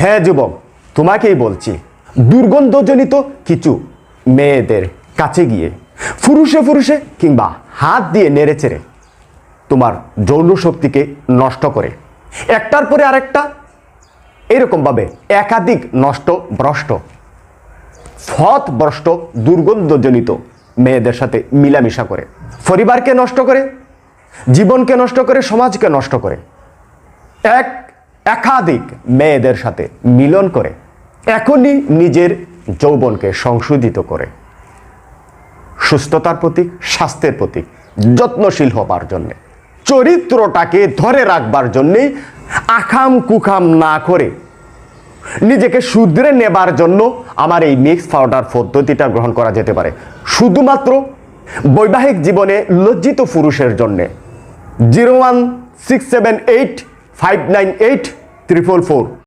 হ্যাঁ যুবক, তোমাকেই বলছি, দুর্গন্ধজনিত কিছু মেয়েদের কাছে গিয়ে ফুরুষে ফুরুষে কিংবা হাত দিয়ে নেড়ে চেড়ে তোমার যৌন শক্তিকে নষ্ট করে, একটার পরে আরেকটা এরকমভাবে একাধিক নষ্ট ভ্রষ্ট, ফত ভ্রষ্ট দুর্গন্ধজনিত মেয়েদের সাথে মিলামিশা করে, পরিবারকে নষ্ট করে জীবনকে নষ্ট করে, সমাজকে নষ্ট করে। এক একাধিক মেয়েদের সাথে মিলন করে, এখনই নিজের যৌবনকে সংশোধিত করে। সুস্থতার প্রতীক, স্বাস্থ্যের প্রতীক, যত্নশীল হবার জন্যে, চরিত্রটাকে ধরে রাখবার জন্যে আখাম কুখাম না করে নিজেকে শুধরে নেবার জন্য আমার এই মিক্স পাউডার পদ্ধতিটা গ্রহণ করা যেতে পারে। শুধুমাত্র বৈবাহিক জীবনে লজ্জিত পুরুষের জন্যে zero one six seven eight five nine eight triple four.